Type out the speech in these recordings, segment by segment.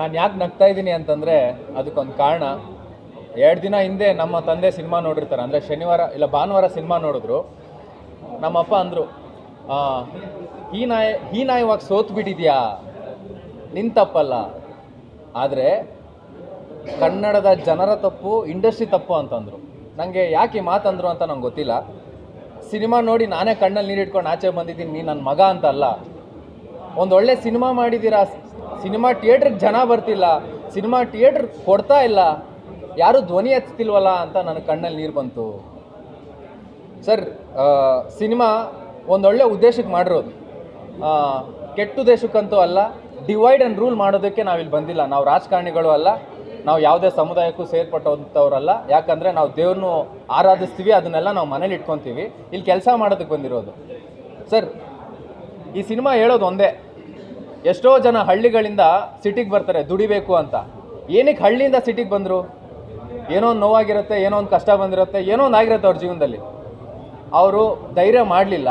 ನಾನು ಯಾಕೆ ನಗ್ತಾ ಇದ್ದೀನಿ ಅಂತಂದರೆ ಅದಕ್ಕೊಂದು ಕಾರಣ ಎರಡು ದಿನ ಹಿಂದೆ ನಮ್ಮ ತಂದೆ ಸಿನಿಮಾ ನೋಡಿರ್ತಾರೆ. ಅಂದರೆ ಶನಿವಾರ ಇಲ್ಲ ಭಾನುವಾರ ಸಿನಿಮಾ ನೋಡಿದ್ರು. ನಮ್ಮಪ್ಪ ಅಂದರು ಹೀನಾಯ ಹೀನಾಯವಾಗಿ ಸೋತು ಬಿಟ್ಟಿದ್ಯಾ? ನಿನ್ನ ತಪ್ಪಲ್ಲ. ಆದರೆ ಕನ್ನಡದ ಜನರ ತಪ್ಪು, ಇಂಡಸ್ಟ್ರಿ ತಪ್ಪು ಅಂತಂದರು. ನನಗೆ ಯಾಕೆ ಈ ಮಾತಂದ್ರು ಅಂತ ನಂಗೆ ಗೊತ್ತಿಲ್ಲ. ಸಿನಿಮಾ ನೋಡಿ ನಾನೇ ಕಣ್ಣಲ್ಲಿ ನೀರು ಇಟ್ಕೊಂಡು ಆಚೆ ಬಂದಿದ್ದೀನಿ, ನೀನು ನನ್ನ ಮಗ ಅಂತ ಅಲ್ಲ. ಒಂದು ಒಳ್ಳೆ ಸಿನಿಮಾ ಮಾಡಿದ್ದೀರಾ ಸಿನಿಮಾ ಥಿಯೇಟ್ರಿಗೆ ಜನ ಬರ್ತಿಲ್ಲ, ಸಿನಿಮಾ ಥಿಯೇಟ್ರ್ ಕೊಡ್ತಾ ಇಲ್ಲ, ಯಾರೂ ಧ್ವನಿ ಹಚ್ತಿಲ್ವಲ್ಲ ಅಂತ ನನ್ನ ಕಣ್ಣಲ್ಲಿ ನೀರು ಬಂತು. ಸರ್ ಸಿನಿಮಾ ಒಂದೊಳ್ಳೆ ಉದ್ದೇಶಕ್ಕೆ ಮಾಡಿರೋದು. ಕೆಟ್ಟು ಉದ್ದೇಶಕ್ಕಂತೂ ಅಲ್ಲ, ಡಿವೈಡ್ ಆ್ಯಂಡ್ ರೂಲ್ ಮಾಡೋದಕ್ಕೆ ನಾವಿಲ್ಲಿ ಬಂದಿಲ್ಲ. ನಾವು ರಾಜಕಾರಣಿಗಳು ಅಲ್ಲ, ನಾವು ಯಾವುದೇ ಸಮುದಾಯಕ್ಕೂ ಸೇರ್ಪಟ್ಟಂಥವ್ರಲ್ಲ, ಯಾಕಂದರೆ ನಾವು ದೇವ್ರನ್ನೂ ಆರಾಧಿಸ್ತೀವಿ, ಅದನ್ನೆಲ್ಲ ನಾವು ಮನೇಲಿ ಇಟ್ಕೊತೀವಿ. ಇಲ್ಲಿ ಕೆಲಸ ಮಾಡೋದಕ್ಕೆ ಬಂದಿರೋದು. ಸರ್, ಈ ಸಿನಿಮಾ ಹೇಳೋದು ಒಂದೇ. ಎಷ್ಟೋ ಜನ ಹಳ್ಳಿಗಳಿಂದ ಸಿಟಿಗೆ ಬರ್ತಾರೆ, ದುಡಿಬೇಕು ಅಂತ. ಏನಕ್ಕೆ ಹಳ್ಳಿಯಿಂದ ಸಿಟಿಗೆ ಬಂದರು? ಏನೋ ಒಂದು ನೋವಾಗಿರುತ್ತೆ, ಏನೋ ಒಂದು ಕಷ್ಟ ಬಂದಿರುತ್ತೆ, ಏನೋ ಒಂದು ಆಗಿರುತ್ತೆ ಅವ್ರ ಜೀವನದಲ್ಲಿ. ಅವರು ಧೈರ್ಯ ಮಾಡಲಿಲ್ಲ.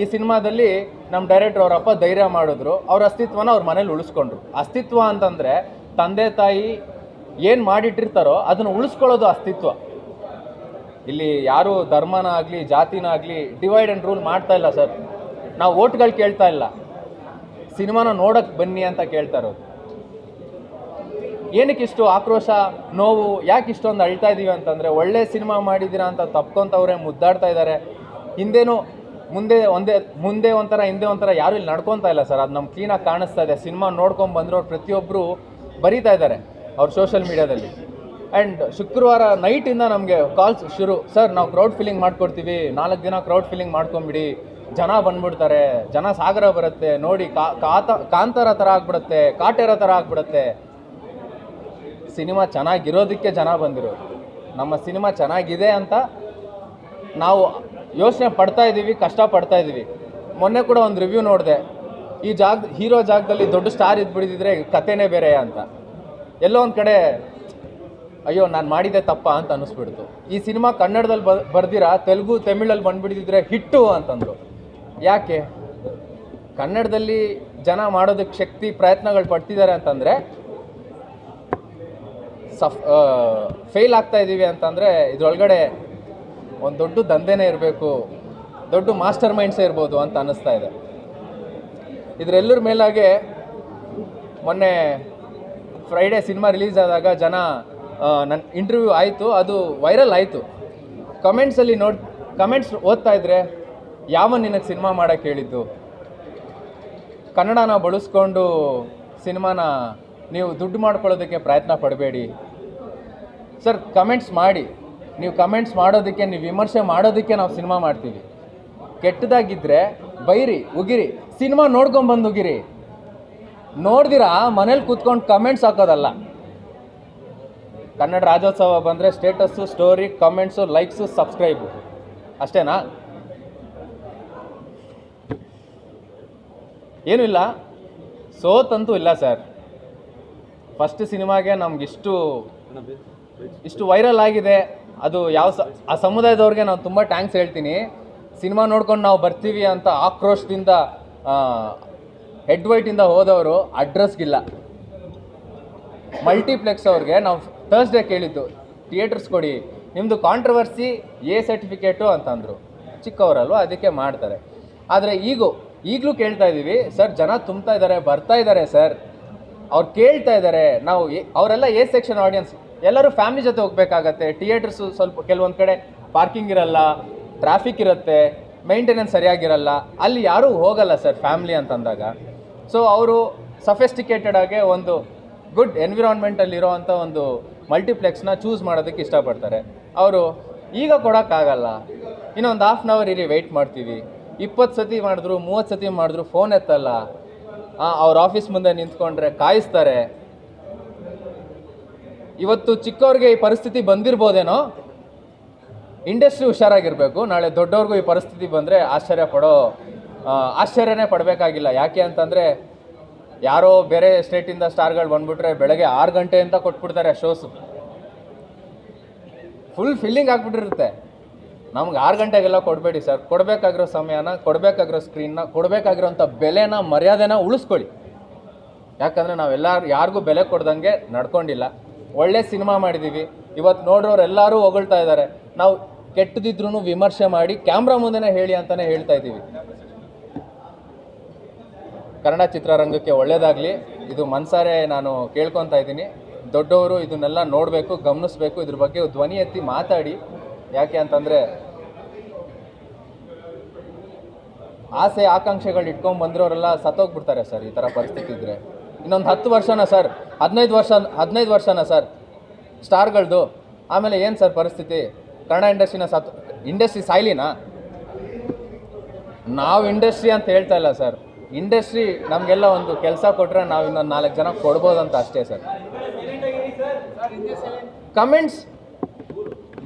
ಈ ಸಿನಿಮಾದಲ್ಲಿ ನಮ್ಮ ಡೈರೆಕ್ಟರ್ ಅವರಪ್ಪ ಧೈರ್ಯ ಮಾಡಿದ್ರು. ಅವ್ರ ಅಸ್ತಿತ್ವನ ಅವ್ರ ಮನೇಲಿ ಉಳಿಸ್ಕೊಂಡ್ರು. ಅಸ್ತಿತ್ವ ಅಂತಂದರೆ ತಂದೆ, ತಾಯಿ ಏನು ಮಾಡಿಟ್ಟಿರ್ತಾರೋ ಅದನ್ನು ಉಳಿಸ್ಕೊಳ್ಳೋದು ಅಸ್ತಿತ್ವ. ಇಲ್ಲಿ ಯಾರು ಧರ್ಮನ ಆಗಲಿ, ಜಾತಿನ ಆಗಲಿ ಡಿವೈಡ್ ಆ್ಯಂಡ್ ರೂಲ್ ಮಾಡ್ತಾ ಇಲ್ಲ ಸರ್. ನಾವು ಓಟ್ಗಳು ಕೇಳ್ತಾ ಇಲ್ಲ. ಸಿನಿಮಾನ ನೋಡಕ್ಕೆ ಬನ್ನಿ ಅಂತ ಕೇಳ್ತಾ ಏನಕ್ಕೆ ಇಷ್ಟು ಆಕ್ರೋಶ, ನೋವು, ಯಾಕೆ ಇಷ್ಟೊಂದು ಅಳ್ತಾ ಇದೀವಿ ಅಂತಂದರೆ ಒಳ್ಳೆ ಸಿನಿಮಾ ಮಾಡಿದ್ದೀರಾ ಅಂತ ತಪ್ಕೊಂತವ್ರೆ ಮುದ್ದಾಡ್ತಾ ಇದ್ದಾರೆ ಹಿಂದೇನು ಮುಂದೆ ಒಂದೇ, ಮುಂದೆ ಒಂಥರ, ಹಿಂದೆ ಒಂಥರ ಯಾರು ಇಲ್ಲಿ ನಡ್ಕೊತಾ ಇಲ್ಲ ಸರ್. ಅದು ನಮ್ಗೆ ಕ್ಲೀನಾಗಿ ಕಾಣಿಸ್ತಾ ಇದೆ. ಸಿನಿಮಾ ನೋಡ್ಕೊಂಡು ಬಂದಿರೋರು ಪ್ರತಿಯೊಬ್ಬರು ಬರೀತಾ ಇದ್ದಾರೆ ಅವ್ರ ಸೋಷಿಯಲ್ ಮೀಡಿಯಾದಲ್ಲಿ ಆ್ಯಂಡ್ ಶುಕ್ರವಾರ ನೈಟಿಂದ ನಮಗೆ ಕಾಲ್ಸ್ ಶುರು. ಸರ್, ನಾವು ಕ್ರೌಡ್ ಫಿಲ್ಲಿಂಗ್ ಮಾಡ್ಕೊಡ್ತೀವಿ. ನಾಲ್ಕು ದಿನ ಕ್ರೌಡ್ ಫಿಲ್ಲಿಂಗ್ ಮಾಡ್ಕೊಂಬಿಡಿ. ಜನ ಬಂದ್ಬಿಡ್ತಾರೆ, ಜನ ಸಾಗರ ಬರುತ್ತೆ, ನೋಡಿ ಕಾತ, ಕಾಂತಾರ ಥರ ಆಗ್ಬಿಡುತ್ತೆ, ಕಾಟೇರ ಥರ ಆಗ್ಬಿಡುತ್ತೆ. ಸಿನಿಮಾ ಚೆನ್ನಾಗಿರೋದಕ್ಕೆ ಜನ ಬಂದಿರೋದು. ನಮ್ಮ ಸಿನಿಮಾ ಚೆನ್ನಾಗಿದೆ ಅಂತ ನಾವು ಯೋಚನೆ ಪಡ್ತಾ ಇದ್ದೀವಿ, ಕಷ್ಟ ಪಡ್ತಾ ಇದ್ದೀವಿ. ಮೊನ್ನೆ ಕೂಡ ಒಂದು ರಿವ್ಯೂ ನೋಡಿದೆ, ಈ ಜಾಗ, ಹೀರೋ ಜಾಗದಲ್ಲಿ ದೊಡ್ಡ ಸ್ಟಾರ್ ಇದ್ಬಿಡಿದ್ರೆ ಕತೆನೇ ಬೇರೆ ಅಂತ. ಎಲ್ಲೋ ಒಂದು ಕಡೆ, ಅಯ್ಯೋ, ನಾನು ಮಾಡಿದೆ ತಪ್ಪ ಅಂತ ಅನ್ನಿಸ್ಬಿಡ್ತು ಈ ಸಿನಿಮಾ ಕನ್ನಡದಲ್ಲಿ ಬ, ಬರ್ದಿರಾ, ತೆಲುಗು, ತಮಿಳಲ್ಲಿ ಬಂದ್ಬಿಡಿದ್ರೆ ಹಿಟ್ಟು ಅಂತಂದರು. ಯಾಕೆ? ಕನ್ನಡದಲ್ಲಿ ಜನ ಮಾಡೋದಕ್ಕೆ ಶಕ್ತಿ ಪ್ರಯತ್ನಗಳು ಪಡ್ತಿದ್ದಾರೆ ಅಂತಂದರೆ, ಸಫ್ ಫೇಲ್ ಆಗ್ತಾ ಇದ್ದೀವಿ ಅಂತಂದರೆ ಇದರೊಳಗಡೆ ಒಂದು ದೊಡ್ಡ ದಂಧೆನೇ ಇರಬೇಕು, ದೊಡ್ಡ ಮಾಸ್ಟರ್ ಮೈಂಡ್ಸೇ ಇರ್ಬೋದು ಅಂತ ಅನ್ನಿಸ್ತಾ ಇದೆ. ಇದರೆಲ್ಲರ ಮೇಲಾಗೆ ಮೊನ್ನೆ ಫ್ರೈಡೇ ಸಿನಿಮಾ ರಿಲೀಸ್ ಆದಾಗ ಜನ ನನ್ನ ಇಂಟರ್ವ್ಯೂ ಆಯಿತು, ಅದು ವೈರಲ್ ಆಯಿತು. ಕಮೆಂಟ್ಸಲ್ಲಿ ನೋಡಿ, ಕಮೆಂಟ್ಸ್ ಓದ್ತಾ ಇದ್ರೆ ಯಾವ ನಿನಗೆ ಸಿನಿಮಾ ಮಾಡೋಕ್ಕೆ ಹೇಳಿದ್ದು? ಕನ್ನಡನ ಬಳಸ್ಕೊಂಡು ಸಿನಿಮಾನ ನೀವು ದುಡ್ಡು ಮಾಡ್ಕೊಳ್ಳೋದಕ್ಕೆ ಪ್ರಯತ್ನ ಪಡಬೇಡಿ. ಸರ್ ಕಮೆಂಟ್ಸ್ ಮಾಡಿ. ನೀವು ಕಮೆಂಟ್ಸ್ ಮಾಡೋದಕ್ಕೆ, ನೀವು ವಿಮರ್ಶೆ ಮಾಡೋದಕ್ಕೆ ನಾವು ಸಿನಿಮಾ ಮಾಡ್ತೀವಿ. ಕೆಟ್ಟದಾಗಿದ್ದರೆ ಬೈರಿ, ಉಗಿರಿ. ಸಿನಿಮಾ ನೋಡ್ಕೊಂಬಂದು ಉಗಿರಿ. ನೋಡ್ದಿರಾ, ಮನೇಲಿ ಕೂತ್ಕೊಂಡು ಕಮೆಂಟ್ಸ್ ಹಾಕೋದಲ್ಲ. ಕನ್ನಡ ರಾಜ್ಯೋತ್ಸವ ಬಂದರೆ status story comments likes subscribe ಅಷ್ಟೇನಾ? ಏನೂ ಇಲ್ಲ. ಸೋತಂತೂ ಇಲ್ಲ ಸರ್. ಫಸ್ಟ್ ಸಿನಿಮಾಗೆ ನಮ್ಗೆ ಇಷ್ಟು ವೈರಲ್ ಆಗಿದೆ. ಅದು ಯಾವ ಸ, ಆ ಸಮುದಾಯದವ್ರಿಗೆ ನಾವು ತುಂಬ ಟ್ಯಾಂಕ್ಸ್ ಹೇಳ್ತೀನಿ. ಸಿನಿಮಾ ನೋಡ್ಕೊಂಡು ನಾವು ಬರ್ತೀವಿ ಅಂತ ಆಕ್ರೋಶದಿಂದ ಹೆಡ್ ವೈಟಿಂದ ಹೋದವರು ಅಡ್ರೆಸ್ಗಿಲ್ಲ ಮಲ್ಟಿಪ್ಲೆಕ್ಸ್ ಅವ್ರಿಗೆ ನಾವು ಥರ್ಸ್ಡೇ ಕೇಳಿದ್ದು ಥಿಯೇಟರ್ಸ್ ಕೊಡಿ ನಿಮ್ಮದು ಕಾಂಟ್ರವರ್ಸಿ ಎ ಸರ್ಟಿಫಿಕೇಟು ಅಂತಂದರು. ಚಿಕ್ಕವರಲ್ವ, ಅದಕ್ಕೆ ಮಾಡ್ತಾರೆ. ಆದರೆ ಈಗೂ ಈಗಲೂ ಕೇಳ್ತಾ ಇದ್ದೀವಿ, ಸರ್, ಜನ ತುಂಬ್ತಾ ಇದ್ದಾರೆ, ಬರ್ತಾ ಇದ್ದಾರೆ, ಸರ್. ಅವ್ರು ಕೇಳ್ತಾ ಇದ್ದಾರೆ, ನಾವು ಅವರೆಲ್ಲ ಎ ಸೆಕ್ಷನ್ ಆಡಿಯನ್ಸ್. ಎಲ್ಲರೂ ಫ್ಯಾಮಿಲಿ ಜೊತೆ ಹೋಗ್ಬೇಕಾಗತ್ತೆ. ಥಿಯೇಟರ್ಸು ಸ್ವಲ್ಪ ಕೆಲವೊಂದು ಕಡೆ ಪಾರ್ಕಿಂಗ್ ಇರಲ್ಲ, ಟ್ರಾಫಿಕ್ ಇರುತ್ತೆ, ಮೇಂಟೆನೆನ್ಸ್ ಸರಿಯಾಗಿರಲ್ಲ. ಅಲ್ಲಿ ಯಾರೂ ಹೋಗಲ್ಲ, ಸರ್, ಫ್ಯಾಮಿಲಿ ಅಂತಂದಾಗ. ಸೊ, ಅವರು ಸಫೆಸ್ಟಿಕೇಟೆಡ್ ಆಗಿ ಒಂದು ಗುಡ್ ಎನ್ವಿರಾನ್ಮೆಂಟಲ್ಲಿ ಇರೋವಂಥ ಒಂದು ಮಲ್ಟಿಪ್ಲೆಕ್ಸ್ನ ಚೂಸ್ ಮಾಡೋದಕ್ಕೆ ಇಷ್ಟಪಡ್ತಾರೆ. ಅವರು, ಈಗ ಕೊಡೋಕ್ಕಾಗಲ್ಲ. ಇನ್ನೊಂದು ಹಾಫ್ ಆನ್ ಅವರ್ ಇರಿ ವೆಯ್ಟ್ ಮಾಡ್ತೀವಿ. ಇಪ್ಪತ್ತು ಸತಿ ಮಾಡಿದ್ರು, ಮೂವತ್ತು ಸತಿ ಮಾಡಿದ್ರು ಫೋನ್ ಎತ್ತಲ್ಲ. ಅವ್ರ ಆಫೀಸ್ ಮುಂದೆ ನಿಂತ್ಕೊಂಡ್ರೆ ಕಾಯಿಸ್ತಾರೆ. ಇವತ್ತು ಚಿಕ್ಕವ್ರಿಗೆ ಈ ಪರಿಸ್ಥಿತಿ ಬಂದಿರ್ಬೋದೇನೋ? ಇಂಡಸ್ಟ್ರಿ ಹುಷಾರಾಗಿರಬೇಕು. ನಾಳೆ ದೊಡ್ಡವ್ರಿಗೂ ಈ ಪರಿಸ್ಥಿತಿ ಬಂದರೆ ಆಶ್ಚರ್ಯ ಪಡೋ ಆಶ್ಚರ್ಯನೇ ಪಡಬೇಕಾಗಿಲ್ಲ. ಯಾಕೆ ಅಂತಂದರೆ, ಯಾರೋ ಬೇರೆ ಸ್ಟೇಟಿಂದ ಸ್ಟಾರ್ಗಳು ಬಂದ್ಬಿಟ್ರೆ ಬೆಳಗ್ಗೆ ಆರು ಗಂಟೆ ಅಂತ ಕೊಟ್ಬಿಡ್ತಾರೆ ಶೋಸು. Full filling ಆಗಿಬಿಟ್ಟಿರುತ್ತೆ. ನಮ್ಗೆ ಆರು ಗಂಟೆಗೆಲ್ಲ ಕೊಡಬೇಡಿ ಸರ್. ಕೊಡಬೇಕಾಗಿರೋ ಸಮಯನ, ಕೊಡಬೇಕಾಗಿರೋ ಸ್ಕ್ರೀನ್ನ ಕೊಡಬೇಕಾಗಿರೋಂಥ ಬೆಲೆನ, ಮರ್ಯಾದೆನ ಉಳಿಸ್ಕೊಳ್ಳಿ. ಯಾಕಂದರೆ ನಾವೆಲ್ಲ ಯಾರಿಗೂ ಬೆಲೆ ಕೊಡ್ದಂಗೆ ನಡ್ಕೊಂಡಿಲ್ಲ. ಒಳ್ಳೆ ಸಿನಿಮಾ ಮಾಡಿದ್ದೀವಿ ಇವತ್ತು ನೋಡ್ರೋರೆಲ್ಲರೂ ಹೊಗಳ್ತಾ ಇದ್ದಾರೆ. ನಾವು ಕೆಟ್ಟದಿದ್ರೂ ವಿಮರ್ಶೆ ಮಾಡಿ ಕ್ಯಾಮ್ರಾ ಮುಂದೆನೇ ಹೇಳಿ ಅಂತಲೇ ಹೇಳ್ತಾ ಇದ್ದೀವಿ. ಕನ್ನಡ ಚಿತ್ರರಂಗಕ್ಕೆ ಒಳ್ಳೆಯದಾಗಲಿ ಇದು ಮನ್ಸಾರೆ ನಾನು ಕೇಳ್ಕೊತಾ ಇದ್ದೀನಿ. ದೊಡ್ಡವರು ಇದನ್ನೆಲ್ಲ ನೋಡಬೇಕು, ಗಮನಿಸ್ಬೇಕು, ಇದ್ರ ಬಗ್ಗೆ ಧ್ವನಿ ಎತ್ತಿ ಮಾತಾಡಿ. ಯಾಕೆ ಅಂತಂದರೆ ಆಸೆ, ಆಕಾಂಕ್ಷೆಗಳು ಇಟ್ಕೊಂಡ್ ಬಂದಿರೋರೆಲ್ಲ ಸತ್ತೋಗ್ಬಿಡ್ತಾರೆ ಸರ್ ಈ ಥರ ಪರಿಸ್ಥಿತಿ ಇದ್ರೆ. ಇನ್ನೊಂದು ಹತ್ತು ವರ್ಷನ ಸರ್, ಹದಿನೈದು ವರ್ಷ, ಹದಿನೈದು ವರ್ಷನ ಸರ್ ಸ್ಟಾರ್ಗಳದ್ದು ಆಮೇಲೆ ಏನು ಸರ್ ಪರಿಸ್ಥಿತಿ? ಕನ್ನಡ ಇಂಡಸ್ಟ್ರಿನ ಸತ್, ಇಂಡಸ್ಟ್ರಿ ಸಾಯ್ಲಿನಾ? ನಾವು ಇಂಡಸ್ಟ್ರಿ ಅಂತ ಹೇಳ್ತಾ ಇಲ್ಲ ಸರ್. ಇಂಡಸ್ಟ್ರಿ ನಮಗೆಲ್ಲ ಒಂದು ಕೆಲಸ ಕೊಟ್ಟರೆ ನಾವು ಇನ್ನೊಂದು ನಾಲ್ಕು ಜನ ಕೊಡ್ಬೋದಂತ ಅಷ್ಟೇ ಸರ್. ಕಮೆಂಟ್ಸ್.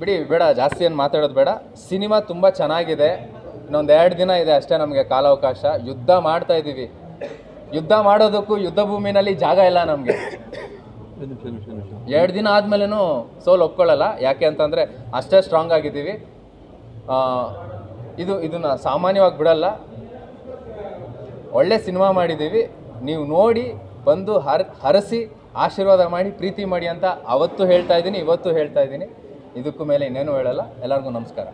ಬಿಡಿ, ಬೇಡ, ಜಾಸ್ತಿ ಏನು ಮಾತಾಡೋದು ಬೇಡ. ಸಿನಿಮಾ ತುಂಬ ಚೆನ್ನಾಗಿದೆ. ಇನ್ನೊಂದು ಎರಡು ದಿನ ಇದೆ ಅಷ್ಟೇ ನಮಗೆ ಕಾಲಾವಕಾಶ. ಯುದ್ಧ ಮಾಡ್ತಾ ಇದ್ದೀವಿ. ಯುದ್ಧ ಮಾಡೋದಕ್ಕೂ ಯುದ್ಧ ಭೂಮಿನಲ್ಲಿ ಜಾಗ ಇಲ್ಲ ನಮಗೆ. ಎರಡು ದಿನ ಆದ್ಮೇಲೆನೂ ಸೋಲ್ ಒಪ್ಕೊಳ್ಳಲ್ಲ. ಯಾಕೆ ಅಂತಂದರೆ ಅಷ್ಟೇ ಸ್ಟ್ರಾಂಗ್ ಆಗಿದ್ದೀವಿ. ಇದು ಇದನ್ನು ಸಾಮಾನ್ಯವಾಗಿ ಬಿಡಲ್ಲ. ಒಳ್ಳೆ ಸಿನಿಮಾ ಮಾಡಿದ್ದೀವಿ. ನೀವು ನೋಡಿ ಬಂದು ಹರ್ ಹರಸಿ ಆಶೀರ್ವಾದ ಮಾಡಿ ಪ್ರೀತಿ ಮಾಡಿ ಅಂತ ಅವತ್ತು ಹೇಳ್ತಾ ಇದ್ದೀನಿ ಇವತ್ತು ಹೇಳ್ತಾ ಇದ್ದೀನಿ. ಇದಕ್ಕೂ ಮೇಲೆ ಇನ್ನೇನು ಹೇಳಲ್ಲ. ಎಲ್ಲರಿಗೂ ನಮಸ್ಕಾರ.